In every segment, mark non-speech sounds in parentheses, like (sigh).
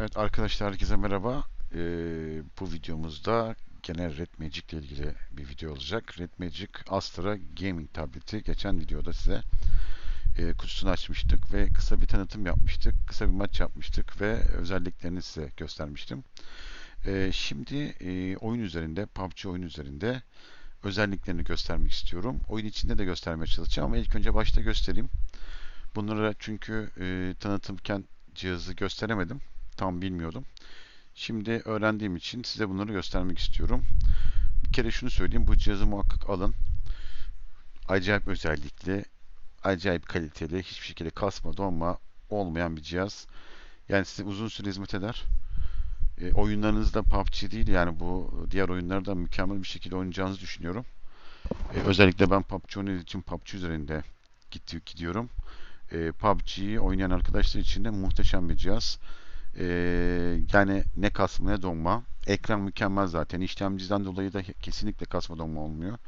Evet arkadaşlar herkese merhaba. Ee, bu videomuzda genel Red Magic ile ilgili bir video olacak. Red Magic Astra Gaming tableti. Geçen videoda size e, kutusunu açmıştık ve kısa bir tanıtım yapmıştık. Kısa bir maç yapmıştık ve özelliklerini size göstermiştim. Ee, şimdi e, oyun üzerinde, PUBG oyun üzerinde özelliklerini göstermek istiyorum. Oyun içinde de göstermeye çalışacağım ama ilk önce başta göstereyim. Bunları çünkü e, tanıtımken cihazı gösteremedim tam bilmiyordum. Şimdi öğrendiğim için size bunları göstermek istiyorum. Bir kere şunu söyleyeyim. Bu cihazı muhakkak alın. Acayip özellikli, acayip kaliteli, hiçbir şekilde kasma, donma olmayan bir cihaz. Yani size uzun süre hizmet eder. E, oyunlarınız da PUBG değil yani bu diğer oyunlarda mükemmel bir şekilde oynayacağınızı düşünüyorum. E, özellikle ben PUBG oynadığım için PUBG üzerinde gidiyorum. E, PUBG'yi oynayan arkadaşlar için de muhteşem bir cihaz. Ee, yani ne kasma ne donma. Ekran mükemmel zaten. İşlemciden dolayı da kesinlikle kasma donma olmuyor.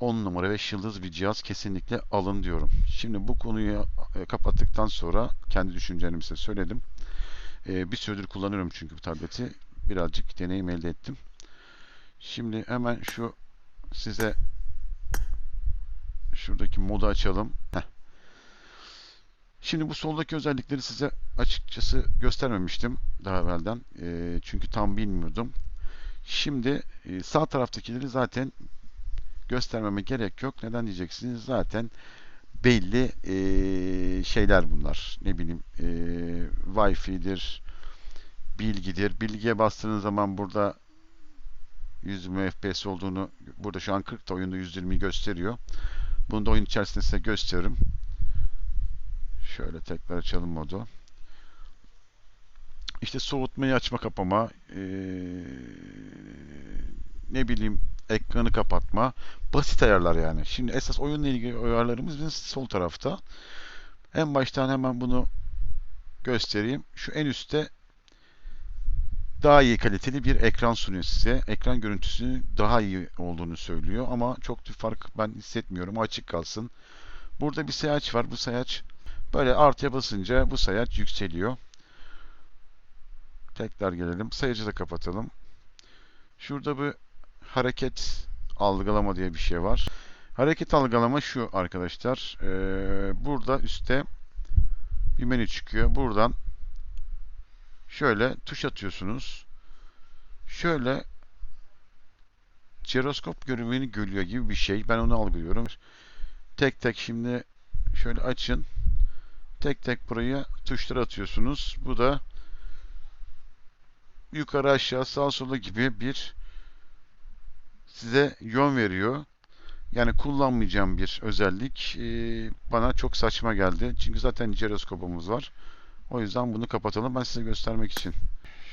10 numara 5 yıldız bir cihaz kesinlikle alın diyorum. Şimdi bu konuyu e, kapattıktan sonra kendi düşüncelerimi size söyledim. Ee, bir süredir kullanıyorum çünkü bu tableti. Birazcık deneyim elde ettim. Şimdi hemen şu size şuradaki modu açalım. Heh. Şimdi bu soldaki özellikleri size açıkçası göstermemiştim daha evvelden. E, çünkü tam bilmiyordum. Şimdi e, sağ taraftakileri zaten göstermeme gerek yok. Neden diyeceksiniz? Zaten belli e, şeyler bunlar. Ne bileyim e, Wi-Fi'dir, bilgidir. Bilgiye bastığınız zaman burada 120 FPS olduğunu burada şu an 40'ta oyunda 120 gösteriyor. Bunu da oyun içerisinde size gösteririm. Şöyle tekrar açalım modu. İşte soğutmayı açma kapama, ee, ne bileyim ekranı kapatma, basit ayarlar yani. Şimdi esas oyunla ilgili ayarlarımız bizim sol tarafta. En baştan hemen bunu göstereyim. Şu en üstte daha iyi kaliteli bir ekran sunuyor size. Ekran görüntüsü daha iyi olduğunu söylüyor ama çok bir fark ben hissetmiyorum. Açık kalsın. Burada bir sayaç var. Bu sayaç Böyle artıya basınca bu sayaç yükseliyor. Tekrar gelelim. Sayacı da kapatalım. Şurada bir hareket algılama diye bir şey var. Hareket algılama şu arkadaşlar. Ee, burada üstte bir menü çıkıyor. Buradan şöyle tuş atıyorsunuz. Şöyle jiroskop görünümünü görüyor gibi bir şey. Ben onu algılıyorum. Tek tek şimdi şöyle açın. Tek tek buraya tuşlar atıyorsunuz. Bu da yukarı aşağı sağ sola gibi bir size yön veriyor. Yani kullanmayacağım bir özellik ee, bana çok saçma geldi. Çünkü zaten jiroskopumuz var. O yüzden bunu kapatalım. Ben size göstermek için.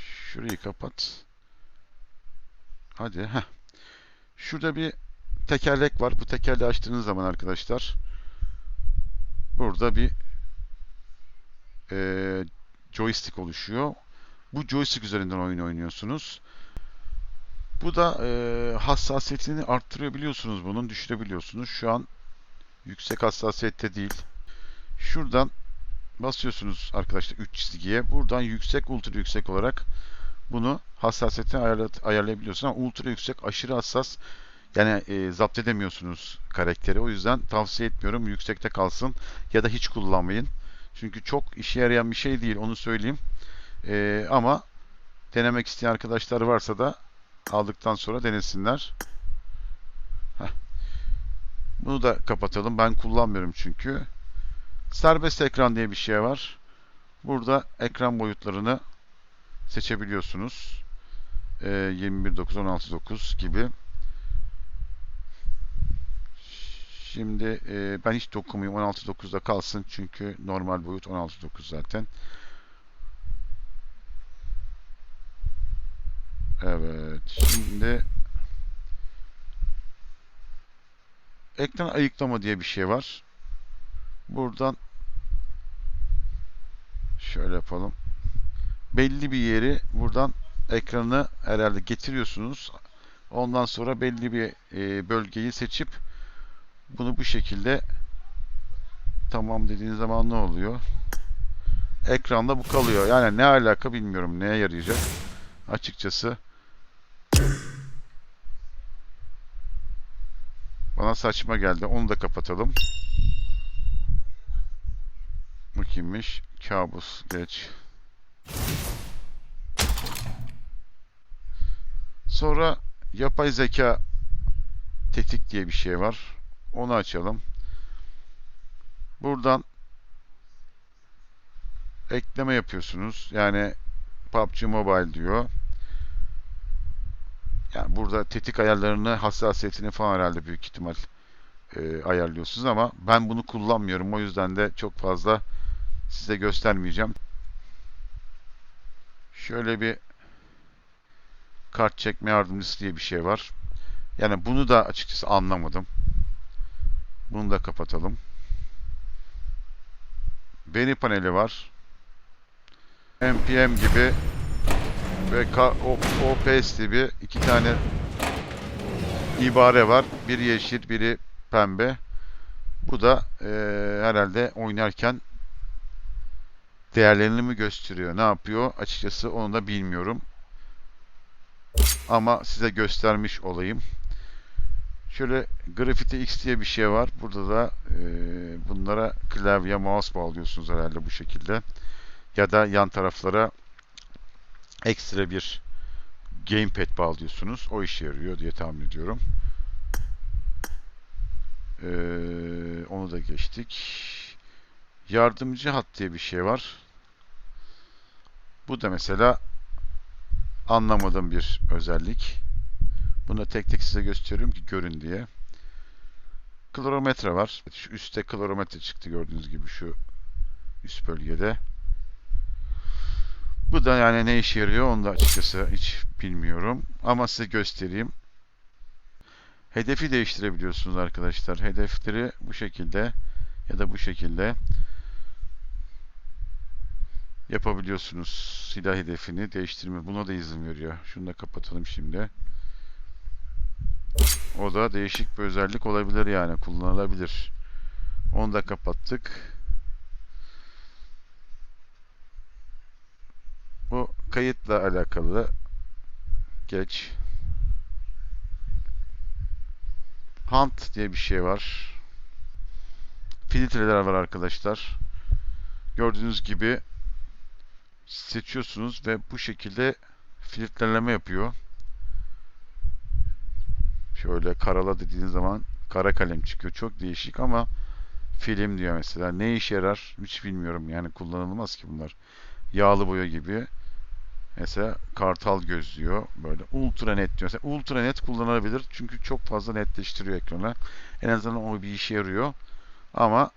Şurayı kapat. Hadi. Heh. Şurada bir tekerlek var. Bu tekerleği açtığınız zaman arkadaşlar burada bir e, joystick oluşuyor. Bu joystick üzerinden oyun oynuyorsunuz. Bu da e, hassasiyetini arttırıyor biliyorsunuz bunun düşürebiliyorsunuz. Şu an yüksek hassasiyette değil. Şuradan basıyorsunuz arkadaşlar 3 çizgiye. Buradan yüksek ultra yüksek olarak bunu hassasiyetini ayarla, ayarlayabiliyorsunuz. Ama ultra yüksek aşırı hassas yani e, zapt edemiyorsunuz karakteri. O yüzden tavsiye etmiyorum. Yüksekte kalsın ya da hiç kullanmayın. Çünkü çok işe yarayan bir şey değil onu söyleyeyim. Ee, ama denemek isteyen arkadaşlar varsa da aldıktan sonra denesinler. Bunu da kapatalım. Ben kullanmıyorum çünkü. Serbest ekran diye bir şey var. Burada ekran boyutlarını seçebiliyorsunuz. Ee, 21.9, 16.9 gibi. Şimdi e, ben hiç dokunmayayım. 16.9'da kalsın. Çünkü normal boyut 16.9 zaten. Evet. Şimdi ekran ayıklama diye bir şey var. Buradan şöyle yapalım. Belli bir yeri buradan ekranı herhalde getiriyorsunuz. Ondan sonra belli bir e, bölgeyi seçip bunu bu şekilde tamam dediğiniz zaman ne oluyor? ekranda bu kalıyor. Yani ne alaka bilmiyorum neye yarayacak. Açıkçası bana saçma geldi. Onu da kapatalım. Bu kimmiş? Kabus geç. Sonra yapay zeka tetik diye bir şey var. Onu açalım. Buradan ekleme yapıyorsunuz. Yani PUBG Mobile diyor. Yani burada tetik ayarlarını, hassasiyetini falan herhalde büyük ihtimal e, ayarlıyorsunuz ama ben bunu kullanmıyorum. O yüzden de çok fazla size göstermeyeceğim. Şöyle bir kart çekme yardımcısı diye bir şey var. Yani bunu da açıkçası anlamadım. Bunu da kapatalım. Veri paneli var. npm gibi ve OPS gibi iki tane ibare var. Biri yeşil, biri pembe. Bu da eee, herhalde oynarken değerlerini mi gösteriyor? Ne yapıyor? Açıkçası onu da bilmiyorum. Ama size göstermiş olayım. Şöyle Graffiti X diye bir şey var. Burada da eee, bunlara klavye, mouse bağlıyorsunuz herhalde bu şekilde. Ya da yan taraflara ekstra bir gamepad bağlıyorsunuz. O işe yarıyor diye tahmin ediyorum. Ee, onu da geçtik. Yardımcı hat diye bir şey var. Bu da mesela anlamadığım bir özellik. Bunu tek tek size gösteriyorum ki görün diye. Klorometre var. Şu üstte klorometre çıktı gördüğünüz gibi şu üst bölgede. Bu da yani ne işe yarıyor onu da açıkçası hiç bilmiyorum. Ama size göstereyim. Hedefi değiştirebiliyorsunuz arkadaşlar. Hedefleri bu şekilde ya da bu şekilde yapabiliyorsunuz. Silah hedefini değiştirme. Buna da izin veriyor. Şunu da kapatalım şimdi. O da değişik bir özellik olabilir yani. Kullanılabilir. Onu da kapattık. Bu kayıtla alakalı geç. Hunt diye bir şey var. Filtreler var arkadaşlar. Gördüğünüz gibi seçiyorsunuz ve bu şekilde filtreleme yapıyor. Şöyle karala dediğiniz zaman kara kalem çıkıyor. Çok değişik ama film diyor mesela. Ne işe yarar hiç bilmiyorum. Yani kullanılmaz ki bunlar. Yağlı boya gibi. Mesela kartal göz diyor. Böyle ultra net diyor. Mesela ultra net kullanılabilir. Çünkü çok fazla netleştiriyor ekranı. En azından o bir işe yarıyor. Ama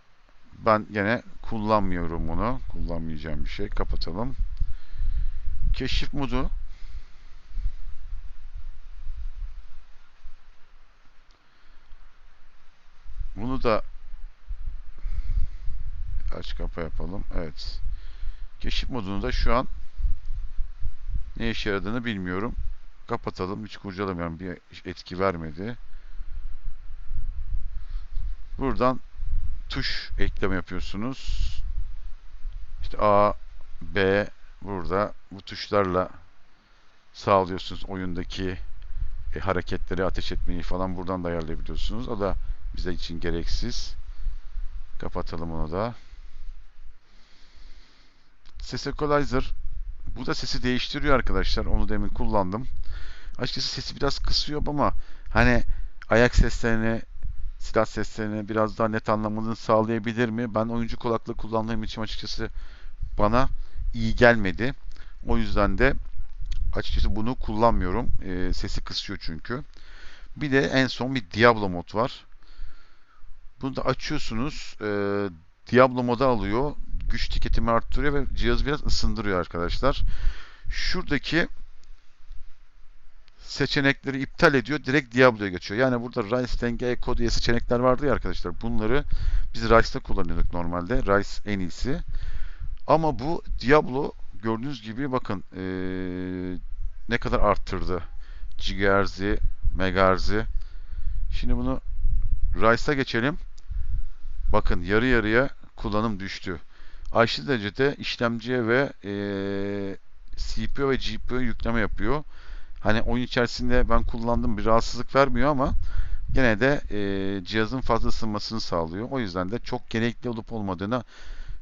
ben gene kullanmıyorum bunu. Kullanmayacağım bir şey. Kapatalım. Keşif modu. Bunu da aç kapa yapalım. Evet. Keşif modunu da şu an ne işe yaradığını bilmiyorum. Kapatalım. Hiç kurcalamıyorum. Bir etki vermedi. Buradan tuş ekleme yapıyorsunuz. İşte A, B burada bu tuşlarla sağlıyorsunuz oyundaki e, hareketleri, ateş etmeyi falan buradan da ayarlayabiliyorsunuz. O da bize için gereksiz. Kapatalım onu da. Ses Equalizer bu da sesi değiştiriyor arkadaşlar. Onu demin kullandım. Açıkçası sesi biraz kısıyor ama hani ayak seslerini, silah seslerini biraz daha net anlamanızı sağlayabilir mi? Ben oyuncu kulaklığı kullandığım için açıkçası bana iyi gelmedi. O yüzden de açıkçası bunu kullanmıyorum. E, sesi kısıyor çünkü. Bir de en son bir Diablo mod var. Bunu da açıyorsunuz. E, Diablo moda alıyor. Güç tüketimi arttırıyor ve cihazı biraz ısındırıyor arkadaşlar. Şuradaki seçenekleri iptal ediyor. Direkt Diablo'ya geçiyor. Yani burada Rise, Denge, Echo diye seçenekler vardı ya arkadaşlar. Bunları biz Rice'da kullanıyorduk normalde. Rice en iyisi. Ama bu Diablo gördüğünüz gibi bakın ee, ne kadar arttırdı. Gigahertz'i, Megahertz'i. Şimdi bunu Rice'a geçelim. Bakın yarı yarıya kullanım düştü. aşırı derecede işlemciye ve e, CPU ve GPU yükleme yapıyor. Hani oyun içerisinde ben kullandığım bir rahatsızlık vermiyor ama gene de e, cihazın fazla ısınmasını sağlıyor. O yüzden de çok gerekli olup olmadığına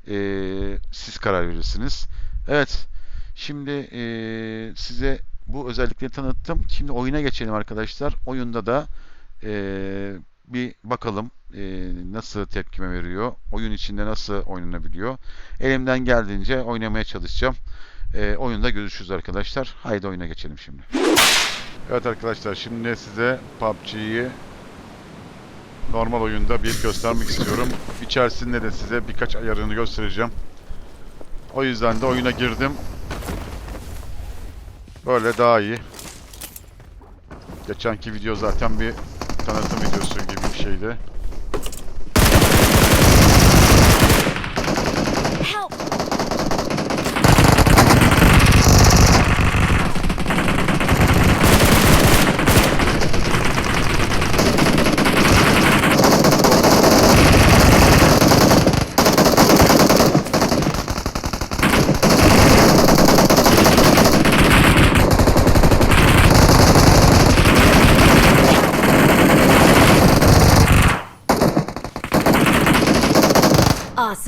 e, siz karar verirsiniz. Evet, şimdi e, size bu özellikleri tanıttım. Şimdi oyuna geçelim arkadaşlar. Oyunda da e, bir bakalım e, nasıl tepkime veriyor. Oyun içinde nasıl oynanabiliyor. Elimden geldiğince oynamaya çalışacağım. E, oyunda görüşürüz arkadaşlar. Haydi oyuna geçelim şimdi. Evet arkadaşlar şimdi size PUBG'yi normal oyunda bir göstermek istiyorum. İçerisinde de size birkaç ayarını göstereceğim. O yüzden de oyuna girdim. Böyle daha iyi. Geçenki video zaten bir tanıtım videosu gibi bir şeydi. Help!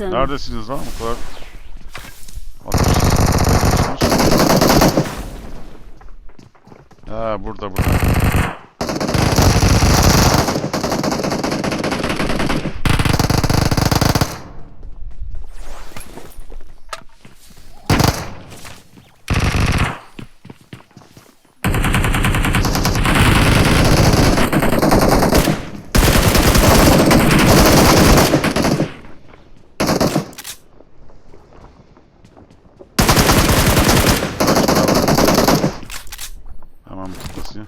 Awesome. Neredesiniz lan bu kadar? Atmışsınız. Ha burada burada. Hemen bir tıklasın.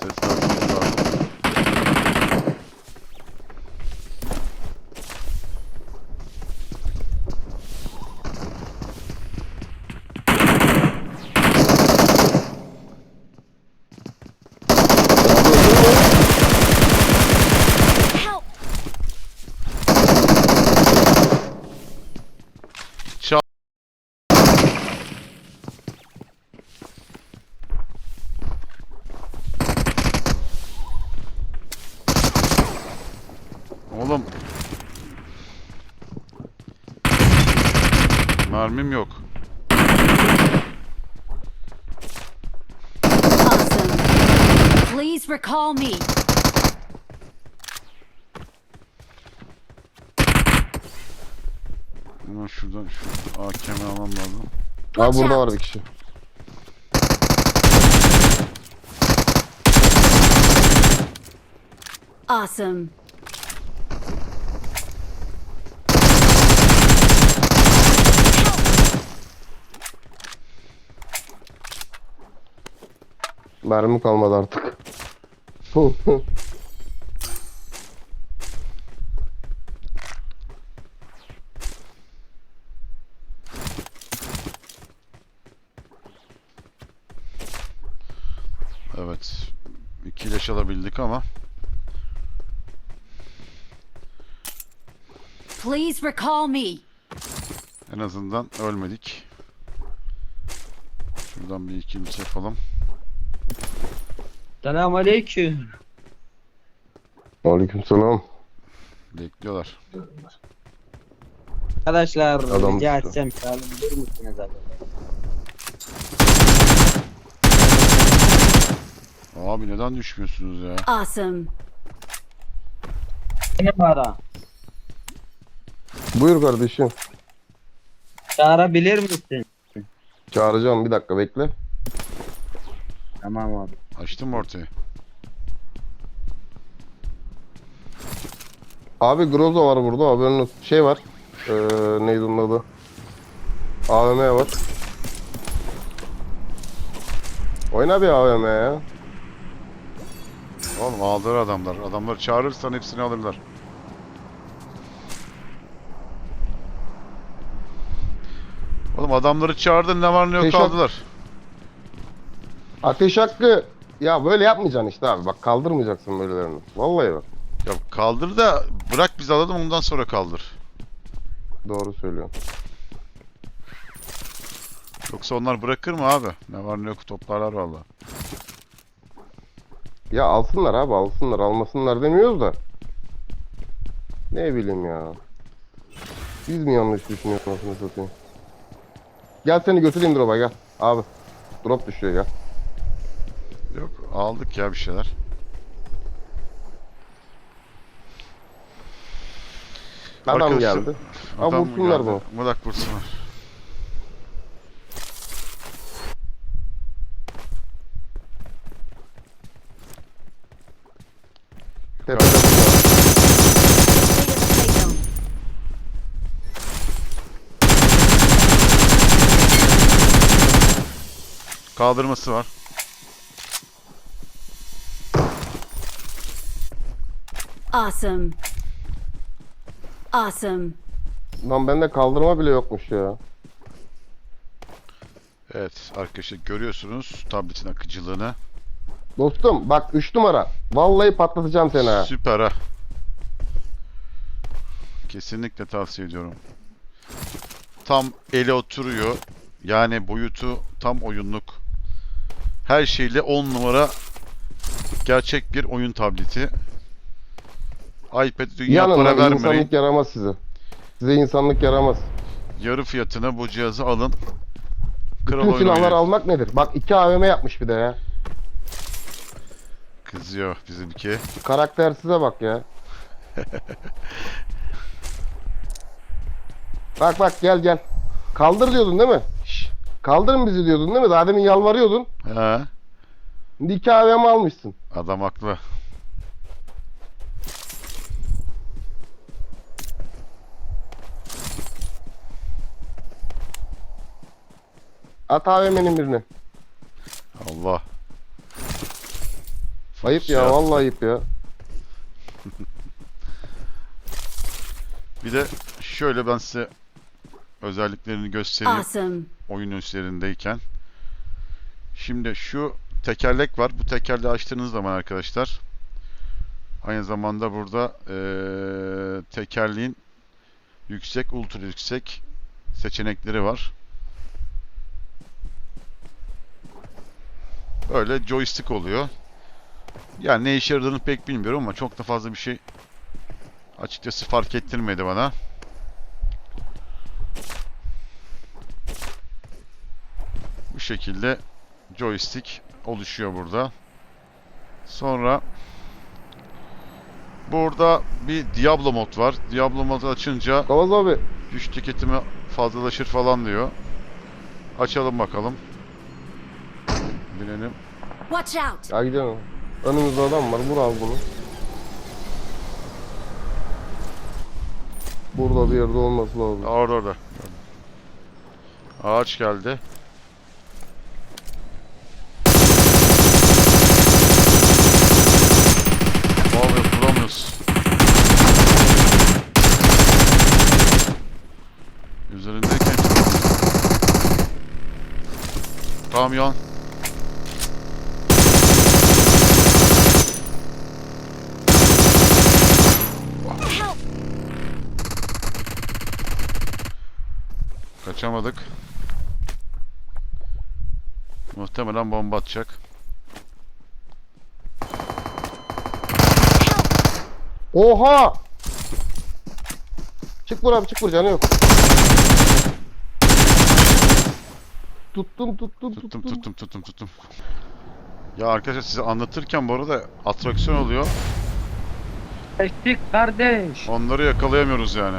Ses kasmamız lazım. Help! Çal. Oğlum. Mermim yok. Awesome. Please recall me. Hemen şuradan şu AKM'i almam lazım. Abi burada var bir kişi. Awesome. Mermi kalmadı artık. (laughs) (laughs) Evet. İki leş alabildik ama Please recall me. en azından ölmedik. Şuradan bir iki bir yapalım. Selam aleyküm. Aleykümselam. Bekliyorlar. Arkadaşlar Adam rica etsem çağırabilir misiniz acaba? Abi neden düşmüyorsunuz ya? Awesome. Benim ara. Buyur kardeşim. Çağırabilir misin? Çağıracağım bir dakika bekle. Tamam abi. Açtın mı ortayı? Abi Groza var burada haberin olsun. Şey var. Ee, neydi onun adı? AVM var. Oyna bir AVM ya. Oğlum aldılar adamlar. Adamlar çağırırsan hepsini alırlar. Oğlum adamları çağırdın ne var ne yok Teşak- kaldılar. Ateş hakkı. Ya böyle yapmayacaksın işte abi. Bak kaldırmayacaksın böylelerini. Vallahi bak. Ya kaldır da bırak biz alalım ondan sonra kaldır. Doğru söylüyorsun. Yoksa onlar bırakır mı abi? Ne var ne yok toplarlar valla. Ya alsınlar abi alsınlar. Almasınlar demiyoruz da. Ne bileyim ya. Biz mi yanlış düşünüyoruz anasını satayım. Gel seni götüreyim drop'a gel. Abi. Drop düşüyor gel. Yok aldık ya bir şeyler. Adam Arkadaşlar, geldi. Ha Adam vursunlar geldi. bunu. Bırak vursunlar. Tepede bu var. Take them. Kaldırması var. Awesome. Awesome. Lan bende kaldırma bile yokmuş ya. Evet arkadaşlar görüyorsunuz tabletin akıcılığını. Dostum bak 3 numara. Vallahi patlatacağım seni ha. Süper ha. Kesinlikle tavsiye ediyorum. Tam ele oturuyor. Yani boyutu tam oyunluk. Her şeyle 10 numara gerçek bir oyun tableti. iPad dünya Yanın para vermeyin. insanlık yaramaz size. Size insanlık yaramaz. Yarı fiyatına bu cihazı alın. Kral Bütün silahları oynayın. almak nedir? Bak 2 AVM yapmış bir de ya. Kızıyor bizimki. Karaktersize bak ya. (laughs) bak bak gel gel. Kaldır diyordun değil mi? Kaldırın bizi diyordun değil mi? Daha demin yalvarıyordun. He, 2 AVM almışsın. adam haklı. At AVM'nin birini. Allah. Ayıp ya Şey vallahi ayıp ya. Bir de şöyle ben size özelliklerini göstereyim Awesome. Oyun üzerindeyken. Şimdi şu tekerlek var. Bu tekerleği açtığınız zaman arkadaşlar aynı zamanda burada eee tekerleğin yüksek, ultra yüksek seçenekleri var. Böyle joystick oluyor. Yani ne işe yaradığını pek bilmiyorum ama çok da fazla bir şey açıkçası fark ettirmedi bana. Şekilde joystick oluşuyor burada. Sonra burada bir Diablo mod var. Diablo modu açınca Kavaz abi güç tüketimi fazlalaşır falan diyor. Açalım bakalım. Binelim. Watch out. ya gidelim. Önümüzde adam var. Vur al bunu. Burada bir yerde olması lazım. Orada orada. Ağaç geldi. Abi vuramıyoruz. Üzerindeyken Kamyon. Kaçamadık. Muhtemelen bomba atacak. Oha! Çık abi çık vur canı yok. Tuttum tuttum tuttum. Tuttum tuttum tuttum tuttum. Ya arkadaşlar size anlatırken bu arada atraksiyon oluyor. Eşlik kardeş. Onları yakalayamıyoruz yani.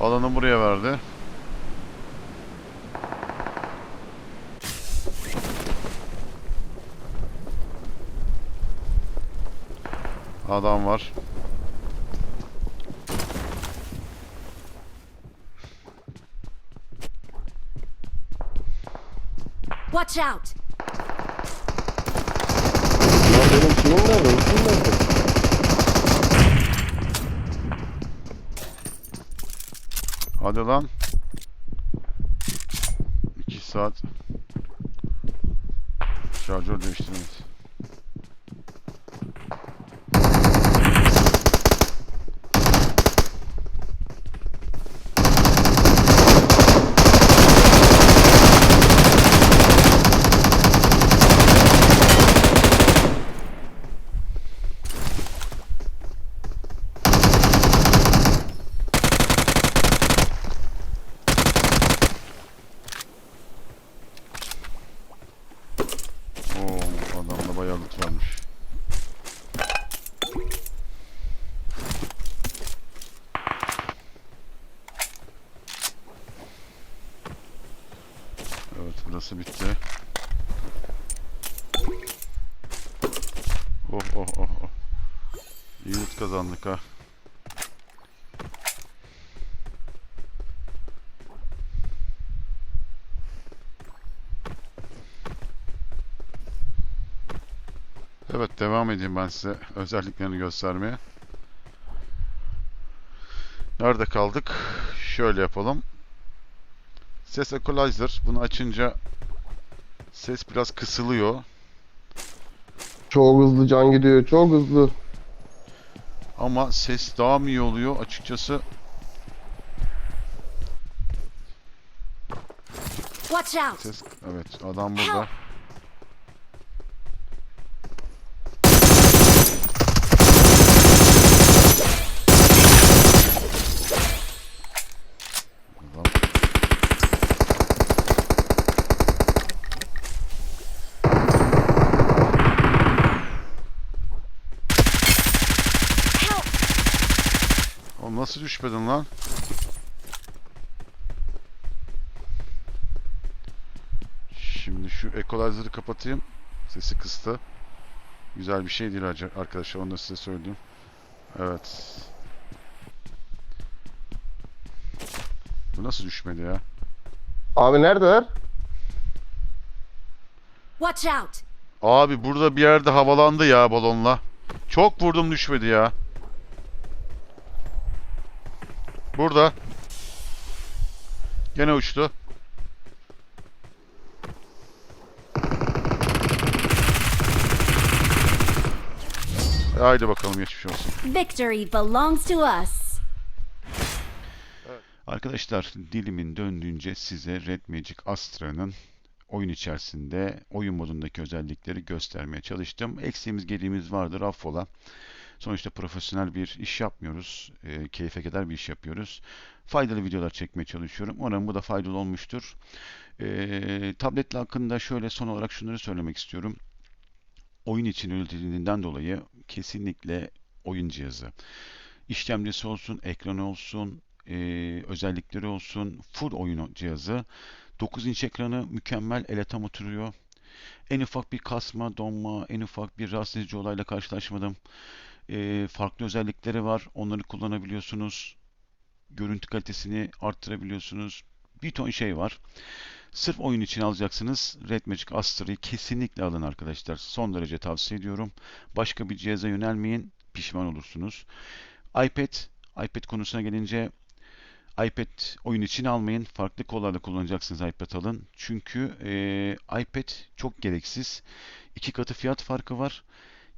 Alanı buraya verdi. Adam var. Watch out. Lan benim şeyim nerede? Ultim nerede? Hadi lan. 2 saat. İyi loot kazandık ha. Evet devam edeyim ben size özelliklerini göstermeye. Nerede kaldık? Şöyle yapalım. Ses equalizer. Bunu açınca ses biraz kısılıyor. Çok hızlı can gidiyor. Çok hızlı. Ama ses daha mı iyi oluyor? Açıkçası Watch out! ses... Evet adam burada. Adam- Help! Oğlum nasıl düşmedin lan? Şimdi şu equalizer'ı kapatayım. Sesi kıstı. Güzel bir şey değil arkadaşlar onu da size söyleyeyim. Evet. Bu nasıl düşmedi ya? Abi neredeler? Watch out! Abi burada bir yerde havalandı ya balonla. Çok vurdum düşmedi ya. Burada. Gene uçtu. Haydi bakalım geçmiş olsun. Victory belongs to us. Arkadaşlar dilimin döndüğünce size Red Magic Astra'nın oyun içerisinde oyun modundaki özellikleri göstermeye çalıştım. Eksiğimiz gediğimiz vardır affola. Sonuçta profesyonel bir iş yapmıyoruz. E, keyfe kadar bir iş yapıyoruz. Faydalı videolar çekmeye çalışıyorum. Umarım bu da faydalı olmuştur. E, tabletle hakkında şöyle son olarak şunları söylemek istiyorum. Oyun için üretildiğinden dolayı kesinlikle oyun cihazı. İşlemcisi olsun, ekranı olsun, e, özellikleri olsun, full oyun cihazı. 9 inç ekranı mükemmel, ele tam oturuyor. En ufak bir kasma, donma, en ufak bir rahatsız edici olayla karşılaşmadım. E, farklı özellikleri var, onları kullanabiliyorsunuz. Görüntü kalitesini arttırabiliyorsunuz. Bir ton şey var. Sırf oyun için alacaksınız. Red Magic Astra'yı kesinlikle alın arkadaşlar. Son derece tavsiye ediyorum. Başka bir cihaza yönelmeyin. Pişman olursunuz. iPad, iPad konusuna gelince iPad oyun için almayın. Farklı kollarda kullanacaksınız iPad alın. Çünkü e, iPad çok gereksiz. İki katı fiyat farkı var.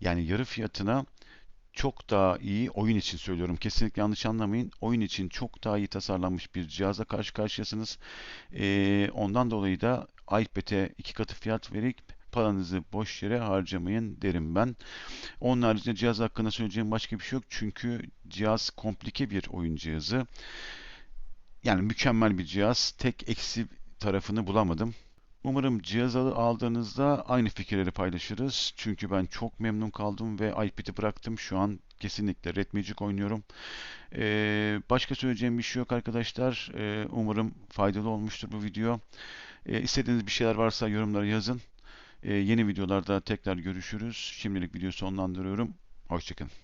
Yani yarı fiyatına çok daha iyi oyun için söylüyorum. Kesinlikle yanlış anlamayın. Oyun için çok daha iyi tasarlanmış bir cihazla karşı karşıyasınız. E, ondan dolayı da iPad'e iki katı fiyat verip paranızı boş yere harcamayın derim ben. Onun haricinde cihaz hakkında söyleyeceğim başka bir şey yok. Çünkü cihaz komplike bir oyun cihazı. Yani mükemmel bir cihaz. Tek eksi tarafını bulamadım. Umarım cihazı aldığınızda aynı fikirleri paylaşırız. Çünkü ben çok memnun kaldım ve iPad'i bıraktım. Şu an kesinlikle Red Magic oynuyorum. Ee, başka söyleyeceğim bir şey yok arkadaşlar. Ee, umarım faydalı olmuştur bu video. Ee, istediğiniz bir şeyler varsa yorumlara yazın. Ee, yeni videolarda tekrar görüşürüz. Şimdilik videoyu sonlandırıyorum. Hoşçakalın.